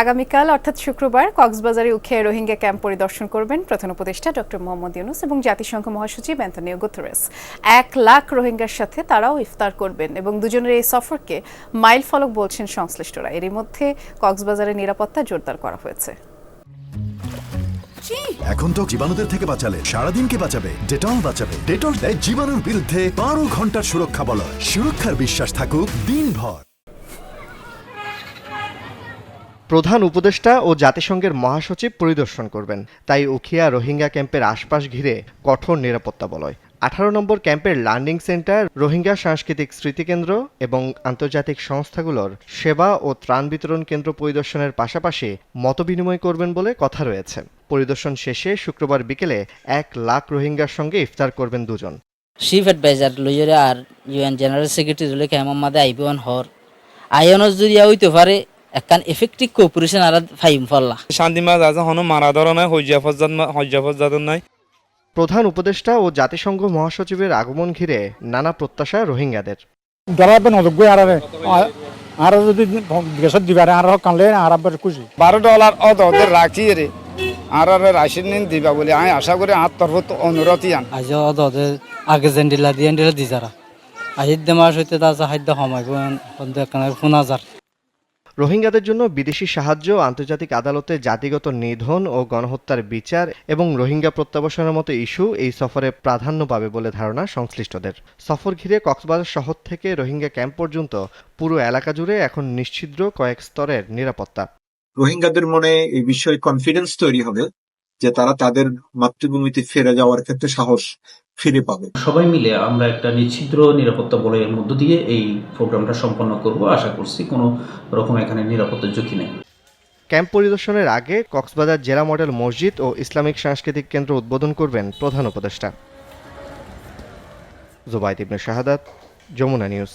আগামীকাল অর্থাৎ শুক্রবার কক্সবাজারে উখিয়া রোহিঙ্গা ক্যাম্প পরিদর্শন করবেন প্রধান উপদেষ্টা ডক্টর মোহাম্মদ ইউনুস এবং জাতিসংঘ মহাসচিব অ্যান্টনিও গুতেরেস। এক লাখ রোহিঙ্গার সাথে তারাও ইফতার করবেন এবং দুজনের এই সফরকে মাইল ফলক বলছেন সংশ্লিষ্টরা। এরই মধ্যে কক্সবাজারের নিরাপত্তা জোরদার করা হয়েছে। এখন তো জীবাণুদের থেকে বাঁচালে সারাদিনকে বাঁচাবে? ডেটল বাঁচাবে। ডেটল দেয় জীবাণুর বিরুদ্ধে বারো ঘণ্টার সুরক্ষা বলয়। সুরক্ষার বিশ্বাস থাকুক দিনভর। প্রধান উপদেষ্টা ও জাতিসংঘের মহাসচিব পরিদর্শন করবেন। তাই উখিয়া রোহিঙ্গা ক্যাম্পের আশপাশ ঘিরে কঠোর নিরাপত্তা বলয়। আঠারো নম্বর ক্যাম্পের লার্নিং সেন্টার, রোহিঙ্গা সাংস্কৃতিক স্মৃতিকেন্দ্র এবং আন্তর্জাতিক সংস্থাগুলোর সেবা ও ত্রাণ বিতরণ কেন্দ্র পরিদর্শনের পাশাপাশি মতবিনিময় করবেন বলে কথা রয়েছে। পরিদর্শন শেষে শুক্রবার বিকেলে এক লাখ রোহিঙ্গার সঙ্গে ইফতার করবেন দুজন। চিফ এডভাইজার লইরে আর ইউএন জেনারেল সেক্রেটারি লইকে হেমম মাদে আইবিওন হর। আইএনএস যদি হইতে পারে একখান এফেক্টিভ কোঅপারেশন আর ফাইম ফল্লা। শান্তি মাছ আছে হনো মারা ধরা নাই হজ্জা ফজ্জাত হজ্জা ফজ্জাত নাই। প্রধান উপদেষ্টা ও জাতিসংঘ মহাসচিবের আগমন ঘিরে নানা প্রত্যাশা রোহিঙ্গাদের। দরাবেন অযোগ্য আর আর যদি গেছত দিবারে আর কানলে আর আবার খুশি। বারো ডলার ওদের রাখি রে আর আর রাশির নিন দিবা বলে আমি আশা করি আর তরফ অনুরোধ ইয়ান। আজ ওদের আগে জেন্ডিলা দিয়ে এন্ডিলা দি যারা। আহিদ্য মাস হইতে তা সাহায্য সময় ফোন হাজার রোহিঙ্গাদের জন্য বিদেশি সাহায্য, আন্তর্জাতিক আদালতে জাতিগত নিধন ও গণহত্যার বিচার এবং রোহিঙ্গা প্রত্যাবাসনের মতো ইস্যু এই সফরে প্রাধান্য পাবে বলে ধারণা সংশ্লিষ্টদের। সফর ঘিরে কক্সবাজার শহর থেকে রোহিঙ্গা ক্যাম্প পর্যন্ত পুরো এলাকা জুড়ে এখন নিশ্চিদ্র কয়েক স্তরের নিরাপত্তা। রোহিঙ্গাদের মনে এই বিষয়ে কনফিডেন্স তৈরি হবে। যে তারা তাদের মাতৃভূমিতে ফিরে যাওয়ার ক্ষেত্রে সাহস ফিরে পাবে। সবাই মিলে আমরা একটা নিচ্ছিদ্র নিরাপত্তা বলয়ের মধ্য দিয়ে এই প্রোগ্রামটা সম্পন্ন করব। আশা করছি কোনো রকম এখানে নিরাপত্তার ঝুঁকি নেই। ক্যাম্প পরিদর্শনের আগে কক্সবাজার জেলা মডেল মসজিদ ও ইসলামিক সাংস্কৃতিক কেন্দ্র উদ্বোধন করবেন প্রধান উপদেষ্টা। জুবাইদ ইবনে শাহাদাত যমুনা নিউজ।